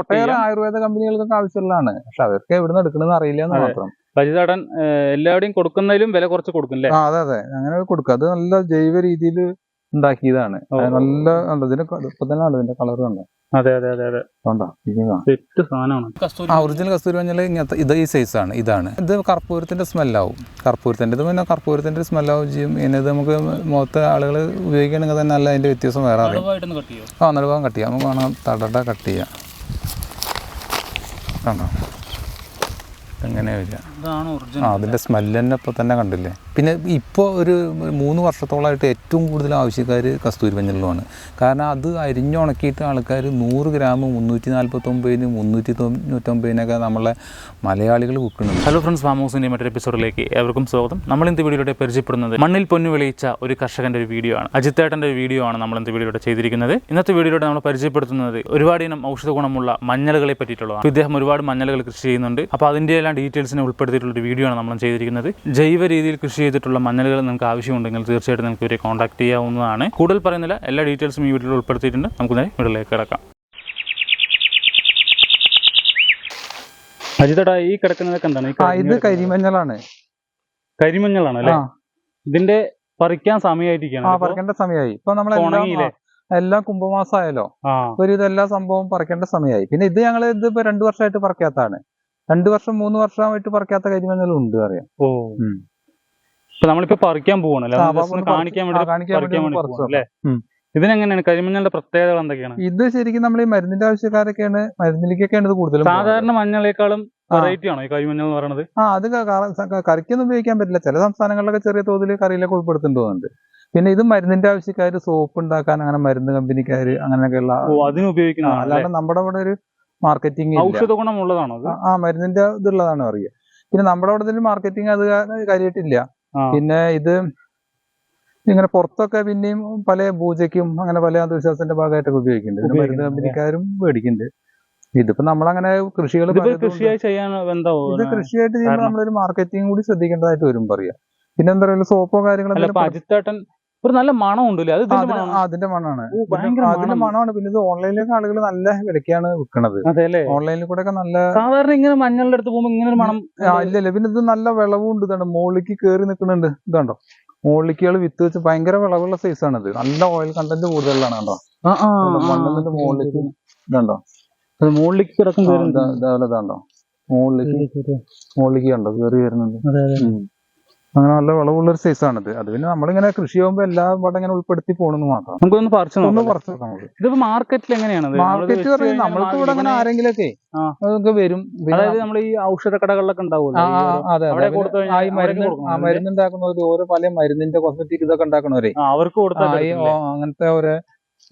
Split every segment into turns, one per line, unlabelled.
ഒട്ടേറെ ആയുർവേദ കമ്പനികൾക്കൊക്കെ ആവശ്യമുള്ളതാണ്. പക്ഷെ അവർക്ക് എവിടുന്ന് എടുക്കണമെന്ന് അറിയില്ല എന്ന് മാത്രം.
പരിചാടൻ എല്ലാവരുടെയും കൊടുക്കുന്നതിലും വില കുറച്ച് കൊടുക്കും
ആ അതെ അതെ. അങ്ങനെ കൊടുക്കുക അത് നല്ല ജൈവ രീതിയിൽ ഉണ്ടാക്കിയതാണ്. നല്ല ഇതിന്റെ ഇപ്പൊ തന്നെ ഇതിന്റെ കളർ കണ്ടോ
അതെ അതെ അതെ അതെ.
ആ ഒറിജിനൽ കസ്തൂരി മഞ്ഞൾ ഇങ്ങനത്തെ ഇത് ഈ സൈസാണ് ഇതാണ്. ഇത് കർപ്പൂരത്തിന്റെ സ്മെല്ലാവും കർപ്പൂരത്തിന്റെ ഇത് പിന്നെ കർപ്പൂരത്തിന്റെ സ്മെല്ലാവും ചെയ്യും. പിന്നെ ഇത് നമുക്ക് മുഖത്ത് ആളുകൾ ഉപയോഗിക്കണമെങ്കിൽ തന്നെ അല്ല അതിന്റെ വ്യത്യാസം വേറെ അറിയാം.
ഭാഗം
ആ നടുഭാഗം കട്ട് ചെയ്യാം. നമുക്ക് വേണം തടട കട്ട് ചെയ്യാം. കണ്ടോ എങ്ങനെ വരിക ആ അതിന്റെ സ്മെല്ല് തന്നെ ഇപ്പോൾ തന്നെ കണ്ടില്ലേ? പിന്നെ ഇപ്പോൾ ഒരു മൂന്ന് വർഷത്തോളമായിട്ട് ഏറ്റവും കൂടുതൽ ആവശ്യക്കാർ കസ്തൂരി മഞ്ഞളിലുമാണ് കാരണം അത് അരിഞ്ഞുണക്കിയിട്ട് ആൾക്കാർ നൂറ് ഗ്രാം മുന്നൂറ്റി നാൽപ്പത്തൊമ്പതിന് മുന്നൂറ്റി തൊണ്ണൂറ്റൊമ്പതിനൊക്കെ നമ്മളെ മലയാളികൾ വിൽക്കുന്നുണ്ട്.
ഹലോ ഫ്രണ്ട്സ് ഫാം മറ്റൊരു എപ്പിസോഡിലേക്ക് ഏവർക്കും സ്വാഗതം. നമ്മൾ ഇന്നത്തെ വീഡിയോയിലൂടെ പരിചയപ്പെടുന്നത് മണ്ണിൽ പൊന്നു വിളയിച്ച ഒരു കർഷകന്റെ ഒരു വീഡിയോ ആണ്. അജിത്തേട്ടന്റെ ഒരു വീഡിയോ ആണ് നമ്മൾ ഇന്നത്തെ വീഡിയോയിലൂടെ ചെയ്തിരിക്കുന്നത്. ഇന്നത്തെ വീഡിയോയിലൂടെ നമ്മൾ പരിചയപ്പെടുത്തുന്നത് ഒരുപാട് ഇനം ഔഷധ ഗുണമുള്ള മഞ്ഞളുകളെ പറ്റിയിട്ടുള്ളതാണ്. ഇദ്ദേഹം ഒരുപാട് മഞ്ഞളുകൾ കൃഷി ചെയ്യുന്നുണ്ട്. അപ്പോൾ അതിന്റെ എല്ലാം ഡീറ്റെയിൽസിനെ ഉൾപ്പെടുത്തിയിട്ടുള്ള ഒരു വീഡിയോ ആണ് നമ്മൾ ചെയ്തിരിക്കുന്നത്. ജൈവ രീതിയിൽ കൃഷി ചെയ്തിട്ടുള്ള മഞ്ഞളുകൾ നിങ്ങൾക്ക് ആവശ്യമുണ്ടെങ്കിൽ തീർച്ചയായിട്ടും നിങ്ങൾക്ക് ഇവരെ കോൺടാക്ട് ചെയ്യാവുന്നതാണ്. കൂടുതൽ പറയുന്നില്ല എല്ലാ ഡീറ്റെയിൽസും ഈ വീഡിയോയിൽ ഉൾപ്പെടുത്തിയിട്ടുണ്ട്. നമുക്ക് നേരെ വീട്ടിലേക്ക് കിടക്കാം. അജിതടാ ഈ കിടക്കുന്നതൊക്കെ എന്താണ്?
ഇത് കരിമഞ്ഞളാണ്.
കരിമഞ്ഞളാണ് അല്ലേ? ഇതിന്റെ പറിക്കാൻ സമയമായിട്ടിരിക്കുകയാണ്
പറിക്കേണ്ട സമയമായി ഇപ്പൊ? ആ, എല്ലാം
കുംഭമാസമായാലോ
ഒരു ഇതെല്ലാം സംഭവം പറിക്കേണ്ട സമയമായി പിന്നെ ഇത് ഞങ്ങൾ ഇത് ഇപ്പൊ രണ്ടു വർഷമായിട്ട് പറിക്കാത്തതാണ്. രണ്ടു വർഷം മൂന്ന് വർഷമായിട്ട് പറിക്കാത്ത കരിമഞ്ഞളും ഉണ്ട് അറിയാം.
ഓ. നമ്മളിപ്പോ പറിക്കാൻ പോവാണല്ലേ കാണിക്കാൻ വേണ്ടി. ഇതിനെങ്ങനെയാണ്? കരിമഞ്ഞളുടെ പ്രത്യേകതകൾ എന്തൊക്കെയാണ്?
ഇത് ശരിക്കും നമ്മൾ ഈ മരുന്നിന്റെ ആവശ്യക്കാരൊക്കെയാണ് മരുന്നിലേക്കൊക്കെയാണ് ഇത് കൂടുതലും
സാധാരണ മഞ്ഞളേക്കാളും വെറൈറ്റി ആണോ ഈ കരിമഞ്ഞൾ എന്ന് പറയുന്നത്
ആ അത് കറിക്കൊന്നും ഉപയോഗിക്കാൻ പറ്റില്ല. ചില സംസ്ഥാനങ്ങളിലൊക്കെ ചെറിയ തോതിൽ കറിയിലൊക്കെ ഉൾപ്പെടുത്തുന്നുണ്ട് പിന്നെ ഇത് മരുന്നിന്റെ ആവശ്യക്കാർ സോപ്പ് ഉണ്ടാക്കാൻ അങ്ങനെ മരുന്ന് കമ്പനിക്കാര് അങ്ങനെയൊക്കെയുള്ള
അതിന്
ആ,
ഉപയോഗിക്കുന്നതാണ് അല്ലേ?
അല്ലാണ്ട് നമ്മുടെ ഇവിടെ ഒരു മാർക്കറ്റിംഗ്
ഔഷധ ഗുണമുള്ളതാണോ
ആ, മരുന്നിന്റെ ഇതുള്ളതാണ് അറിയാം. പിന്നെ നമ്മുടെ അവിടെ തന്നെ മാർക്കറ്റിംഗ് അത് കാര്യമായിട്ടില്ല പിന്നെ ഇത് ഇങ്ങനെ പുറത്തൊക്കെ പിന്നെയും പല പൂജയ്ക്കും അങ്ങനെ പല അന്ധവിശ്വാസത്തിന്റെ ഭാഗമായിട്ടൊക്കെ ഉപയോഗിക്കുന്നുണ്ട്. മരുന്ന് കമ്പനിക്കാരും മേടിക്കുന്നുണ്ട്. ഇതിപ്പോ നമ്മളങ്ങനെ കൃഷികൾ
കൃഷിയായി ചെയ്യാൻ
ഇത് കൃഷിയായിട്ട് ചെയ്യുമ്പോൾ നമ്മളൊരു മാർക്കറ്റിംഗ് കൂടി ശ്രദ്ധിക്കേണ്ടതായിട്ട് വരും പറയാ പിന്നെന്താ പറയുക സോപ്പോ
അല്ല
കാര്യങ്ങളൊക്കെ
അജിത്തേട്ടൻ ഒരു നല്ല മണം ഉണ്ടല്ലേ അത്
അതിന്റെ മണമാണ്. അതിന്റെ മണമാണ്. പിന്നെ ഇത് ഓൺലൈനിലേക്ക് ആളുകൾ നല്ല വിലക്കാണ് വിൽക്കണത്. ഓൺലൈനിൽ കൂടെ ഒക്കെ നല്ല
സാധാരണ ഇങ്ങനെ മഞ്ഞളുടെ അടുത്ത് പോകുമ്പോ ഇങ്ങനെ ഒരു മണം
ഇല്ല ഇല്ല. പിന്നെ ഇത് നല്ല വിളവും ഉണ്ട്. ഇതാണ് മുകളിലേക്ക് കയറി നിൽക്കുന്നുണ്ട്. ഇതാണ്ടോ? മുകളിലേക്കുകൾ വിത്ത് വെച്ച് ഭയങ്കര വിളവുള്ള സൈസ് ആണ് ഇത് നല്ല ഓയിൽ കണ്ടന്റ് കൂടുതലാണ് കണ്ടോ? മണ്ണിന്റെ മുകളിലേക്ക് ഇതുണ്ടോ?
മുകളിലേക്ക് കിടക്കും
ആ, ഇതാ- ഇതേപോലെ ഇതാണ്ടോ മുകളിലേക്ക് മുകളിലേക്ക് കണ്ടോ? കയറി വരുന്നുണ്ട്. അങ്ങനെ നല്ല വിളവുള്ള ഒരു സൈസ് ആണിത്. അത് പിന്നെ നമ്മളിങ്ങനെ കൃഷി ചെയ്യുമ്പോൾ എല്ലാ പാടെ ഇങ്ങനെ ഉൾപ്പെടുത്തി പോണെന്ന് മാത്രം.
നമുക്കൊന്ന് പറിച്ചു
ഒന്ന്
നോക്കാം
നമുക്ക്.
ഇതിപ്പോ മാർക്കറ്റിൽ എങ്ങനെയാണ്?
മാർക്കറ്റ് പറഞ്ഞാൽ നമ്മൾക്ക് ഇവിടെ അങ്ങനെ ആരെങ്കിലൊക്കെ. അതൊക്കെ വരും.
അതായത് നമ്മൾ ഈ ഔഷധ കടകളിലൊക്കെ ഉണ്ടാവുമല്ലോ.
ആ,
ഈ
ആ,
ഒരു-
അതെ
അവിടെ
അതെ ആ ഈ
കഴിഞ്ഞാൽ
മരുന്ന്
അവർക്ക്
ആ
കൊടുക്കണം.
മരുന്ന് ഉണ്ടാക്കുന്നവര് ഓരോ പല മരുന്നിന്റെ കോസ്മെറ്റിക് ഇതൊക്കെ ഉണ്ടാക്കണവരെ
ആ, അവർക്ക് കൊടുത്താൽ
അങ്ങനത്തെ ഓരോ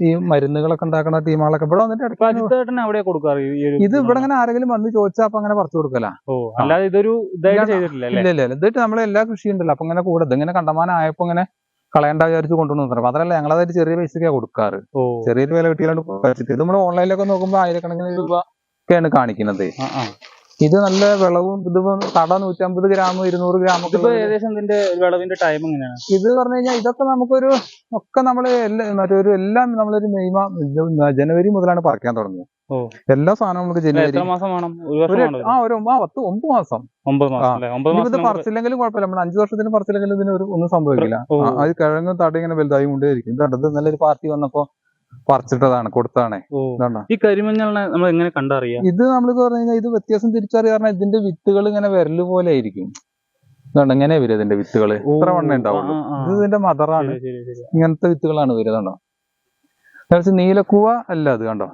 ഈ മരുന്നുകളൊക്കെ ഉണ്ടാക്കുന്ന ടീമുകളൊക്കെ ഇവിടെ വന്നിട്ട്
എവിടെയാ കൊടുക്കാറ്
ഇത് ഇവിടെ അങ്ങനെ ആരെങ്കിലും വന്ന് ചോദിച്ചാൽ അപ്പൊ അങ്ങനെ പറിച്ചു കൊടുക്കല.
അല്ലാതെ ഇതൊരു ഇതായിട്ട്
ഇല്ല. ഇതിട്ട് നമ്മളെ എല്ലാ കൃഷി ഉണ്ടല്ലോ. അപ്പൊ ഇങ്ങനെ കൂടെ. ഇങ്ങനെ കണ്ടമാനായപ്പോ ഇങ്ങനെ കളയണ്ട വിചാരിച്ച് കൊണ്ടുവന്നു മാത്രമല്ല ഞങ്ങളതായിട്ട് ചെറിയ പൈസക്കാണ് കൊടുക്കാറ്. ചെറിയൊരു വില കിട്ടിയാലും ഇത് നമ്മൾ ഓൺലൈനിലൊക്കെ നോക്കുമ്പോൾ ആയിരക്കണക്കിന് രൂപ ഒക്കെയാണ് കാണിക്കുന്നത്. ഇത് നല്ല വിളവും ഇതിപ്പോ തട നൂറ്റമ്പത് ഗ്രാം ഇരുന്നൂറ് ഗ്രാം ഒക്കെ
ഇതിപ്പോ ഏകദേശം ഇതിന്റെ വിളവിന്റെ ടൈം എങ്ങനെയാണ്?
ഇത് പറഞ്ഞു കഴിഞ്ഞാൽ ഇതൊക്കെ നമുക്കൊരു ഒക്കെ നമ്മൾ മറ്റൊരു എല്ലാം നമ്മളൊരു മെയ് ജനുവരി മുതലാണ് പറിക്കാൻ തുടങ്ങിയത്. എല്ലാ സാധനവും നമുക്ക് ജനുവരി
മാസം വേണം? ഒരു
ഒരു ആ ഒരു ആ പത്ത് ഒമ്പത് മാസം.
ഒമ്പത് മാസം
ഇത് പറിച്ചില്ലെങ്കിലും കുഴപ്പമില്ല. നമ്മൾ അഞ്ചു വർഷത്തിന് പറിച്ചില്ലെങ്കിലും ഇതിന് ഒരു ഒന്നും സംഭവിക്കില്ല. അത് കിഴങ്ങും തടി ഇങ്ങനെ വലുതായി കൊണ്ടേയിരിക്കും. ഇതുണ്ട് നല്ലൊരു പാർട്ടി വന്നപ്പോ പറിച്ചിട്ടതാണ് ഇതുണ്ടോ
ഈ കരിമഞ്ഞളിനെ നമ്മൾ എങ്ങനെ കണ്ടറിയാം?
ഇത് നമ്മൾ പറഞ്ഞു കഴിഞ്ഞാൽ ഇത് വ്യത്യാസം തിരിച്ചറിയാൻ ഇതിന്റെ വിത്തുകൾ ഇങ്ങനെ വിരൽ പോലെ ആയിരിക്കും. ഇതാണ്? ഇങ്ങനെ വരും ഇതിന്റെ വിത്തുകൾ ഇത്ര വണ്ണേ ഉണ്ടാവുള്ളൂ. ഇത് ഇതിന്റെ മദറാണ്. ഇങ്ങനത്തെ വിത്തുകളാണ് വരുന്നുണ്ടോ നീലക്കൂവ അല്ല അത് കണ്ടോ?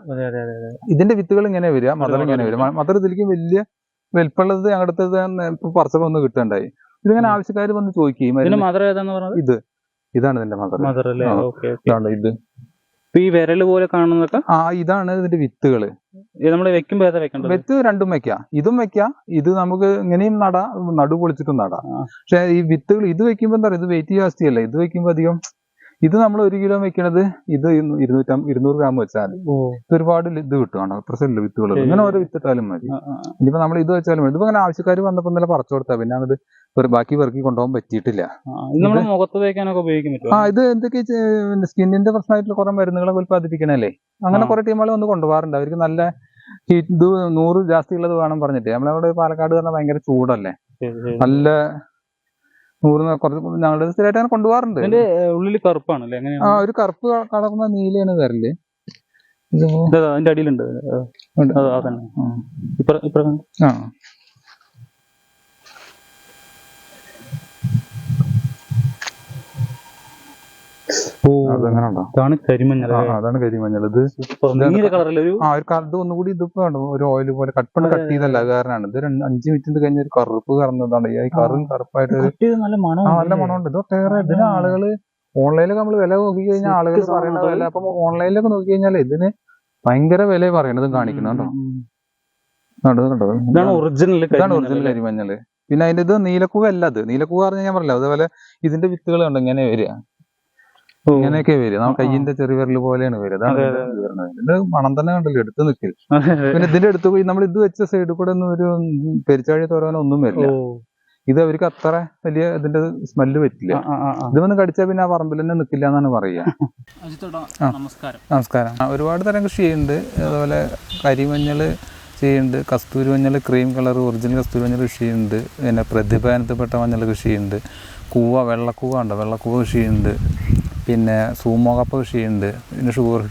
ഇതിന്റെ വിത്തുകൾ ഇങ്ങനെ വരിക മദർ ഇങ്ങനെ വരും മദർ ഇതിലേക്ക് വലിയ വലിപ്പുള്ളത് ഞങ്ങളുടെ ഇപ്പൊ പറിച്ചപ്പോ ഒന്ന് കിട്ടുണ്ടായി. ഇതിങ്ങനെ. ആവശ്യക്കാർ വന്ന് ചോദിക്കും ഇത്. ഇതാണ് ഇതിന്റെ മദർ. ഇത്?
ഈ വിരൽ പോലെ കാണുന്നതൊക്കെ
ആ ഇതാണ് ഇതിന്റെ വിത്തുകൾ.
നമ്മൾ വെക്കുമ്പോ ഏതാ വെക്കണ്ടത്?
വിത്ത് രണ്ടും വെക്കാം. ഇതും വെക്കാം. ഇത് നമുക്ക് ഇങ്ങനെയും നട നടു. പൊളിച്ചിട്ടും നടാം പക്ഷെ ഈ വിത്തുകൾ ഇത് വെക്കുമ്പോ എന്താ പറയുക? ഇത് വെയിറ്റ് ജാസ്തിയല്ല ഇത് വെക്കുമ്പോ അധികം ഇത് നമ്മൾ ഒരു കിലോ വെക്കണത് ഇത് ഇരുന്നൂറ്റം ഇരുന്നൂറ് ഗ്രാം വെച്ചാൽ ഇത് ഒരുപാട് ഇത് കിട്ടും കണ്ടോ? വിത്തുകൾ. ഇങ്ങനെ ഓരോ വിത്തിട്ടാലും മതി. ഇനിയിപ്പോ നമ്മൾ ഇത് വെച്ചാലും മതി. ഇതിപ്പോ അങ്ങനെ ആവശ്യക്കാർ വന്നപ്പോ നല്ല പറിച്ചു കൊടുത്താ. പിന്നെ അങ്ങോട്ട് ബാക്കി വർക്കി കൊണ്ടുപോകാൻ പറ്റിയിട്ടില്ല.
ആ, ഇത് നമ്മൾ മുഖത്ത് തേക്കാനൊക്കെ ഉപയോഗിക്കാൻ
ആ ഇത് എന്തൊക്കെ സ്കിന്നിന്റെ പ്രശ്നമായിട്ടുള്ള കുറെ മരുന്നുകളൊക്കെ ഉൽപ്പാദിപ്പിക്കണല്ലേ? അങ്ങനെ. കുറെ ടീമുകൾ വന്ന് കൊണ്ടുപോകാറുണ്ട്. അവർക്ക് നല്ല ഇത് നൂറ് ജാസ്തി ഉള്ളത് വേണം പറഞ്ഞിട്ട്. നമ്മളവിടെ പാലക്കാട് പറഞ്ഞാൽ ഭയങ്കര ചൂടല്ലേ? നല്ല നൂറ് കുറച്ച് ഞങ്ങളുടെ സ്ഥിരമായിട്ട് അങ്ങനെ കൊണ്ടുപോകാറുണ്ട്.
ഇതിന്റെ ഉള്ളിൽ കറുപ്പാണ് അല്ലേ
ആ ഒരു കറുപ്പ് കളർന്ന നീലയാണ്
വരൽ. അതിന്റെ അടിയിലുണ്ട്. ആ തന്നെ
ആ.
ഇപ്പറ ഇപ്പറ
ആ
ഓ
അതങ്ങനെ ഉണ്ടോ
ഇതാണ് കരിമഞ്ഞൾ
അതാണ് കരിമഞ്ഞൾ. ഇത്
നീല
ആ ഒരു കറണ്ട് ഒന്നുകൂടി ഇതിപ്പോ കണ്ടോ. ഒരു ഓയിൽ പോലെ കട്ട് കട്ട് ചെയ്തല്ല കാരണമാണ്. ഇത് രണ്ട് അഞ്ച് മിനിറ്റ് കഴിഞ്ഞ ഒരു കറുപ്പ് കറന്നതാണ്. ഈ കറും കറുപ്പായിട്ട്
നല്ല മണം
നല്ല മണമുണ്ട്. ഇത് ഒട്ടേറെ ഇതിന് ആളുകൾ ഓൺലൈനിലൊക്കെ നമ്മൾ വില നോക്കി കഴിഞ്ഞാൽ ആളുകൾ പറയുന്ന വില അപ്പൊ ഓൺലൈനിലൊക്കെ നോക്കി കഴിഞ്ഞാൽ ഇതിന് ഭയങ്കര വില പറയണതും കാണിക്കുന്നുണ്ടോ
ഇതാണ് ഒറിജിനൽ
ഇതാണ് ഒറിജിനൽ കരിമഞ്ഞൾ പിന്നെ അതിന്റെ ഇത് നീലക്കൂവ അല്ല അത്. നീലക്കൂവ പറഞ്ഞാൽ ഞാൻ പറഞ്ഞില്ല അതുപോലെ ഇതിന്റെ വിത്തുകൾ കണ്ടോ ഇങ്ങനെ വരിക. ഇങ്ങനെയൊക്കെ വരും. നമ്മുടെ കയ്യിന്റെ ചെറിയ വിരൽ പോലെയാണ് വരിക. അതാണ്
അതെ,
ഇതിന്റെ ഇത് വരുന്നത്. ഇതിന്റെ മണം തന്നെ കണ്ടല്ലോ എടുത്ത് നിൽക്കില്ല പിന്നെ ഇതിന്റെ അടുത്ത് പോയി നമ്മൾ ഇത് വെച്ച സൈഡിൽ കൂടെ ഒന്നും ഒരു പെരിച്ചാഴി തോരാനോ ഒന്നും വരില്ല. ഇത് അവർക്ക് അത്ര വലിയ ഇതിന്റെ സ്മെല്ല് പറ്റില്ല. ഇത് വന്ന് കടിച്ചാൽ പിന്നെ ആ പറമ്പിൽ തന്നെ നിൽക്കില്ല എന്നാണ് പറയുക.
നമസ്കാരം.
ഒരുപാട് തരം കൃഷി ചെയ്യുന്നുണ്ട്. അതുപോലെ കരിമഞ്ഞൾ ചെയ്യുന്നുണ്ട്. കസ്തൂരി മഞ്ഞൾ ക്രീം കളർ ഒറിജിനൽ കസ്തൂരി മഞ്ഞൾ കൃഷി ചെയ്യുന്നുണ്ട്. പിന്നെ പ്രതിഭാനത്തിൽപ്പെട്ട മഞ്ഞൾ കൃഷി ചെയ്യുന്നുണ്ട്. കൂവ വെള്ളക്കൂവ ഉണ്ട് വെള്ളക്കൂവ കൃഷി ചെയ്യുന്നുണ്ട്. പിന്നെ സൂമോ കപ്പ കൃഷിയുണ്ട്. പിന്നെ ഷുഗർ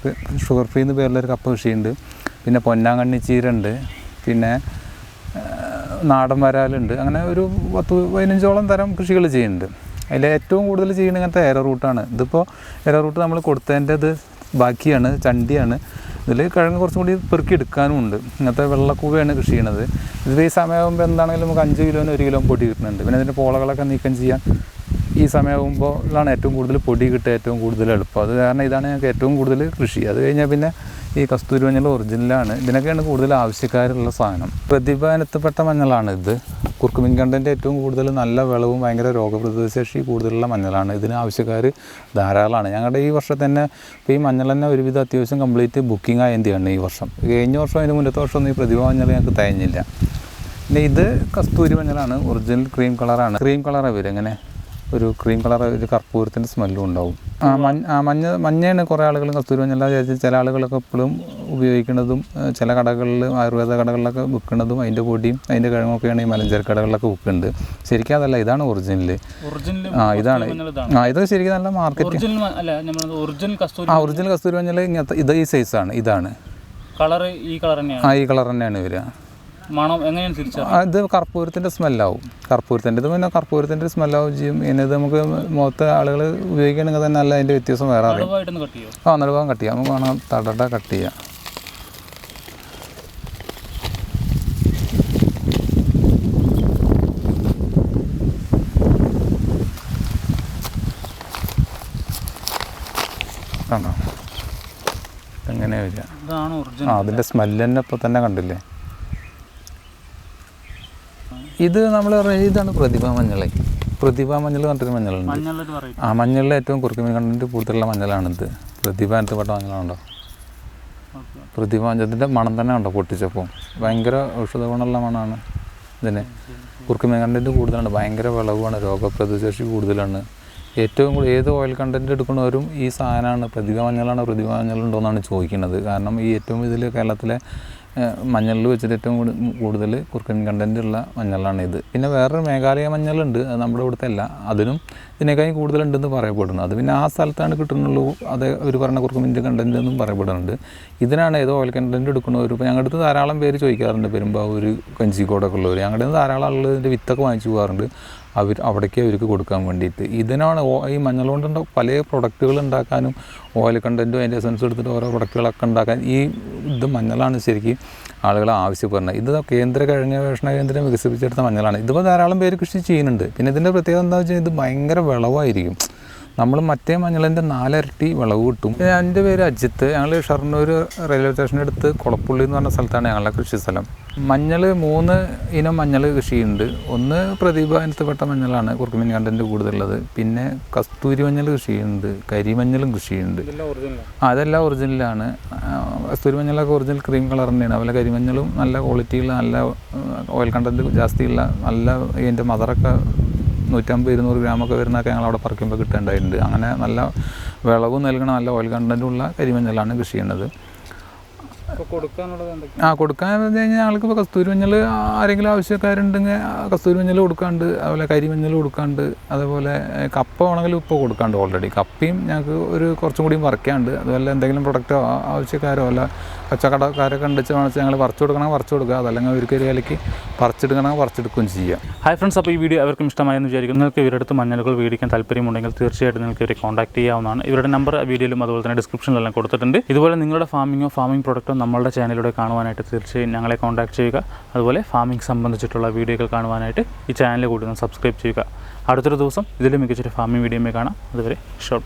ഷുഗർ ഫ്രീ എന്ന് പേരിലൊരു കപ്പ കൃഷിയുണ്ട്. പിന്നെ പൊന്നാങ്കണ്ണി ചീര ഉണ്ട് പിന്നെ നാടൻ വരാലുണ്ട്. അങ്ങനെ ഒരു പത്ത് പതിനഞ്ചോളം തരം കൃഷികൾ ചെയ്യുന്നുണ്ട്. അതിൽ ഏറ്റവും കൂടുതൽ ചെയ്യുന്നത് ഇങ്ങനത്തെ എയർ റൂട്ടാണ് ഇതിപ്പോൾ എയർ റൂട്ട് നമ്മൾ കൊടുത്തതിന്റെ ഇത് ബാക്കിയാണ് ചണ്ടിയാണ്. ഇതിൽ കിഴങ്ങ് കുറച്ചും കൂടി പെറുക്കി എടുക്കാനും ഉണ്ട്. ഇങ്ങനത്തെ വെള്ളക്കൂവയാണ് കൃഷി ചെയ്യണത് ഇത് ഈ സമയമാകുമ്പോൾ എന്താണെങ്കിലും നമുക്ക് അഞ്ച് കിലോന് ഒരു കിലോ പൊടി കിട്ടുന്നുണ്ട്. പിന്നെ ഇതിന്റെ പോളകളൊക്കെ നീക്കം ചെയ്യാൻ ഈ സമയമാകുമ്പോഴാണ് ഏറ്റവും കൂടുതൽ പൊടി കിട്ടുക ഏറ്റവും കൂടുതൽ എളുപ്പം. അത് കാരണം ഇതാണ് ഞങ്ങൾക്ക് ഏറ്റവും കൂടുതൽ കൃഷി. അത് കഴിഞ്ഞാൽ പിന്നെ ഈ കസ്തൂരി മഞ്ഞൾ ഒറിജിനലാണ്. ഇതിനൊക്കെയാണ് കൂടുതൽ ആവശ്യക്കാരുള്ള സാധനം. പ്രതിഭാനത്തപ്പെട്ട മഞ്ഞളാണ് ഇത് കുർക്കുമിൻ കണ്ടന്റെ ഏറ്റവും കൂടുതൽ നല്ല വിളവും ഭയങ്കര രോഗപ്രതിരോധശേഷി കൂടുതലുള്ള മഞ്ഞളാണ്. ഇതിന് ആവശ്യക്കാർ ധാരാളമാണ്. ഞങ്ങളുടെ ഈ വർഷം തന്നെ ഇപ്പോൾ ഈ മഞ്ഞൾ തന്നെ ഒരുവിധം അത്യാവശ്യം കംപ്ലീറ്റ് ബുക്കിംഗ് ആയതിയാണ് ഈ വർഷം. കഴിഞ്ഞ വർഷം അതിന് മുന്നത്തെ വർഷമൊന്നും ഈ പ്രതിഭ മഞ്ഞൾ ഞങ്ങൾക്ക് തയഞ്ഞില്ല പിന്നെ ഇത് കസ്തൂരി മഞ്ഞളാണ്. ഒറിജിനൽ ക്രീം കളറാണ്. ക്രീം കളറാണ് വരും ഇങ്ങനെ ഒരു ക്രീം കളർ ഒരു കർപ്പൂരത്തിന്റെ സ്മെല്ലും ഉണ്ടാവും. ആ മഞ്ഞ ആ മഞ്ഞ മഞ്ഞയാണ് കുറേ ആളുകൾ കസ്തൂരി മഞ്ഞല്ല ചില ആളുകളൊക്കെ എപ്പോഴും ഉപയോഗിക്കുന്നതും ചില കടകളിൽ ആയുർവേദ കടകളിലൊക്കെ വിൽക്കുന്നതും അതിന്റെ പൊടിയും അതിന്റെ കിഴങ്ങൊക്കെയാണ് ഈ മലഞ്ചര കടകളിലൊക്കെ വിൽക്കുന്നുണ്ട് ശരിക്കും അതല്ല ഇതാണ് ഒറിജിനൽ
ഒറിജിനൽ
ആ ഇതാണ്. ആ ഇത് ശരിക്കും നല്ല മാർക്കറ്റ് ആ ഒറിജിനൽ കസ്തൂരി മഞ്ഞൾ ഇങ്ങനത്തെ ഇത് ഈ സൈസാണ് ഇതാണ്.
കളർ ഈ കളർ തന്നെയാണ്.
ആ ഈ കളർ തന്നെയാണ് വരിക.
മണം എങ്ങനെയാണ്
ആ, ഇത് കർപ്പൂരത്തിന്റെ സ്മെല്ലാവും. കർപ്പൂരത്തിന്റെ ഇത് പിന്നെ കർപ്പൂരത്തിന്റെ സ്മെല്ലാവും ചെയ്യും. പിന്നെ ഇത് നമുക്ക് മുഖത്ത് ആളുകൾ ഉപയോഗിക്കണമെങ്കിൽ തന്നെ നല്ല അതിന്റെ വ്യത്യാസം വേറെ അറിയാം.
ഭാഗം
ആ നടുഭാഗം കട്ട് ചെയ്യാം. നമുക്ക് വേണം തടട കട്ട് ചെയ്യാം. കണ്ടോ? എങ്ങനെ വരിക? ആ അതിന്റെ സ്മെല്ല് തന്നെ ഇപ്പോൾ തന്നെ കണ്ടില്ലേ? ഇത് നമ്മൾ പറയുന്നത് ഇതാണ് പ്രതിഭ മഞ്ഞളെ. പ്രതിഭ മഞ്ഞൾ പറഞ്ഞിട്ടൊരു മഞ്ഞളുണ്ട്. ആ മഞ്ഞളിൽ ഏറ്റവും കുറുക്കുമീൻ കണ്ടന്റ് കൂടുതലുള്ള മഞ്ഞളാണിത്. പ്രതിഭ പെട്ട മഞ്ഞളുണ്ടോ പ്രതിഭ മഞ്ഞത്തിന്റെ മണം തന്നെ ഉണ്ടോ പൊട്ടിച്ചപ്പോൾ ഭയങ്കര ഔഷധ ഗുണമുള്ള മണമാണ് ഇതിന്. കുറുക്കുമീൻ കണ്ടന്റ് കൂടുതലാണ്. ഭയങ്കര വിളവാണ് രോഗപ്രതിശേഷി കൂടുതലാണ്. ഏറ്റവും കൂടുതൽ ഏത് ഓയിൽ കണ്ടന്റ് എടുക്കുന്നവരും ഈ സാധനമാണ്. പ്രതിഭ മഞ്ഞളാണ് പ്രതിഭ മഞ്ഞളുണ്ടോ എന്നാണ് ചോദിക്കുന്നത്. കാരണം ഈ ഏറ്റവും ഇതിൽ കേരളത്തിലെ മഞ്ഞളിൽ വെച്ചിട്ട് ഏറ്റവും കൂടു- കൂടുതൽ കുറുക്കൻ കണ്ടന്റ് ഉള്ള മഞ്ഞളാണ് ഇത് പിന്നെ വേറൊരു മേഘാലയ മഞ്ഞളുണ്ട് അത് നമ്മുടെ ഇവിടുത്തെ അല്ല. അതിനും ഇതിനേക്കാളും കൂടുതലുണ്ടെന്ന് പറയപ്പെടുന്നു. അത് പിന്നെ ആ സ്ഥലത്താണ് കിട്ടുന്നുള്ളൂ അത് ഒരു പറഞ്ഞ കുറുക്കുമിന്റെ കണ്ടന്റ് എന്നും പറയപ്പെടുന്നുണ്ട്. ഇതിനാണ് ഏതോ ഓയിൽ കണ്ടന്റ് എടുക്കുന്നവർ ഇപ്പോൾ ഞങ്ങളുടെ അടുത്ത് ധാരാളം പേര് ചോദിക്കാറുണ്ട് പെരുമ്പാവൂർ കഞ്ചിക്കോടൊക്കെ ഉള്ളവർ ഞങ്ങളുടെ നിന്ന് ധാരാളം ആളുകൾ ഇതിന്റെ വിത്തൊക്കെ വാങ്ങിച്ചു പോകാറുണ്ട്. അവർ അവിടേക്ക് അവർക്ക് കൊടുക്കാൻ വേണ്ടിയിട്ട്. ഇതിനാണ് ഈ മഞ്ഞൾ കൊണ്ടുണ്ട പല പ്രൊഡക്റ്റുകൾ ഉണ്ടാക്കാനും ഓയിൽ കണ്ടന്റും അതിന്റെ എസൻസ് എടുത്തിട്ട് ഓരോ പ്രൊഡക്റ്റുകളൊക്കെ ഉണ്ടാക്കാൻ ഈ ഇത് മഞ്ഞളാണ് ശരിക്കും ആളുകൾ ആവശ്യപ്പെടുന്നത്. ഇത് കേന്ദ്ര കഴിഞ്ഞ ഗവേഷണ കേന്ദ്രം വികസിപ്പിച്ചെടുത്ത മഞ്ഞളാണ്. ഇതിപ്പോൾ ധാരാളം പേര് കൃഷി ചെയ്യുന്നുണ്ട്. പിന്നെ ഇതിന്റെ പ്രത്യേകത എന്താ വെച്ചാൽ ഇത് ഭയങ്കര വിളവായിരിക്കും. നമ്മൾ മറ്റേ മഞ്ഞളിന്റെ നാലരട്ടി വിളവ് കിട്ടും. എന്റെ പേര് അജിത്ത്. ഞങ്ങൾ ഷർണൂർ റെയിൽവേ സ്റ്റേഷന്റെ അടുത്ത് കുളപ്പുള്ളി എന്ന് പറഞ്ഞ സ്ഥലത്താണ് ഞങ്ങളുടെ കൃഷി സ്ഥലം. മഞ്ഞൾ മൂന്ന് ഇനം മഞ്ഞൾ കൃഷിയുണ്ട്. ഒന്ന് പ്രതിഭ ഇനത്തിൽപ്പെട്ട മഞ്ഞളാണ് കുർക്കുമിൻ കണ്ടന്റ് കൂടുതലുള്ളത്. പിന്നെ കസ്തൂരി മഞ്ഞൾ കൃഷിയുണ്ട് കരിമഞ്ഞളും കൃഷിയുണ്ട്. അതെല്ലാം ഒറിജിനലാണ് കസ്തൂരി മഞ്ഞളൊക്കെ ഒറിജിനൽ ക്രീം കളർ തന്നെയാണ്. അതുപോലെ കരിമഞ്ഞളും നല്ല ക്വാളിറ്റിയുള്ള നല്ല ഓയിൽ കണ്ടന്റ് ജാസ്തിയുള്ള നല്ല ഇതിന്റെ മദറൊക്കെ നൂറ്റമ്പത് ഇരുന്നൂറ് ഗ്രാമൊക്കെ വരുന്നതൊക്കെ ഞങ്ങൾ അവിടെ പറിക്കുമ്പോൾ കിട്ടേണ്ടതായിട്ടുണ്ട് അങ്ങനെ നല്ല വിളവ് നൽകണ നല്ല ഓയിൽ കണ്ടന്റുള്ള കരിമഞ്ഞളാണ് കൃഷി ചെയ്യുന്നത്. ആ കൊടുക്കാൻ വെച്ച് കഴിഞ്ഞാൽ ഞങ്ങൾക്ക് ഇപ്പോൾ കസ്തൂരി മഞ്ഞൾ ആരെങ്കിലും ആവശ്യക്കാരുണ്ടെങ്കിൽ കസ്തൂരി മഞ്ഞൾ കൊടുക്കാണ്ട് അതുപോലെ കരിമഞ്ഞൾ കൊടുക്കാണ്ട് അതുപോലെ കപ്പ വേണമെങ്കിലും ഇപ്പോൾ കൊടുക്കാണ്ട് ഓൾറെഡി കപ്പയും ഞങ്ങൾക്ക് ഒരു കുറച്ചും കൂടി വറക്കാണ്ട് അതുപോലെ എന്തെങ്കിലും പ്രൊഡക്റ്റോ ആവശ്യക്കാരോ അല്ല കച്ചവടക്കാരൊക്കെ ഉണ്ടെച്ച് വേണമെങ്കിൽ ഞങ്ങൾ പറിച്ചു കൊടുക്കണമെങ്കിൽ പറിച്ചു കൊടുക്കുക. അതല്ലെങ്കിൽ അവർക്ക് ഒരു വിലയ്ക്ക് പറിച്ചെടുക്കണമെങ്കിൽ പറിച്ചെടുക്കുകയും ചെയ്യാം.
ഹായ് ഫ്രണ്ട്സ് അപ്പോൾ ഈ വീഡിയോ അവർക്കും ഇഷ്ടമായെന്ന് വിചാരിക്കും നിങ്ങൾക്ക് ഇവരുടെ അടുത്ത് മഞ്ഞളുകൾ മേടിക്കാൻ താല്പര്യമുണ്ടെങ്കിൽ തീർച്ചയായിട്ടും നിങ്ങൾക്ക് ഇവരെ കോൺടാക്ട് ചെയ്യാവുന്നതാണ്. ഇവരുടെ നമ്പർ വീഡിയോയിലും അതുപോലെ തന്നെ ഡിസ്ക്രിപ്ഷനിലെല്ലാം കൊടുത്തിട്ടുണ്ട്. ഇതുപോലെ നിങ്ങളുടെ ഫാമിങ്ങോ ഫാമിംഗ് പ്രൊഡക്റ്റോ നമ്മളുടെ ചാനലിലൂടെ കാണുവാനായിട്ട് തീർച്ചയായും ഞങ്ങളെ കോൺടാക്ട് ചെയ്യുക. അതുപോലെ ഫാമിംഗ് സംബന്ധിച്ചിട്ടുള്ള വീഡിയോകൾ കാണുവാനായിട്ട് ഈ ചാനൽ കൂടി സബ്സ്ക്രൈബ് ചെയ്യുക. അടുത്തൊരു ദിവസം ഇതിലും മികച്ചൊരു ഫാമിംഗ് വീഡിയോമേ കാണാം. അതുവരെ ഷോർട്ട്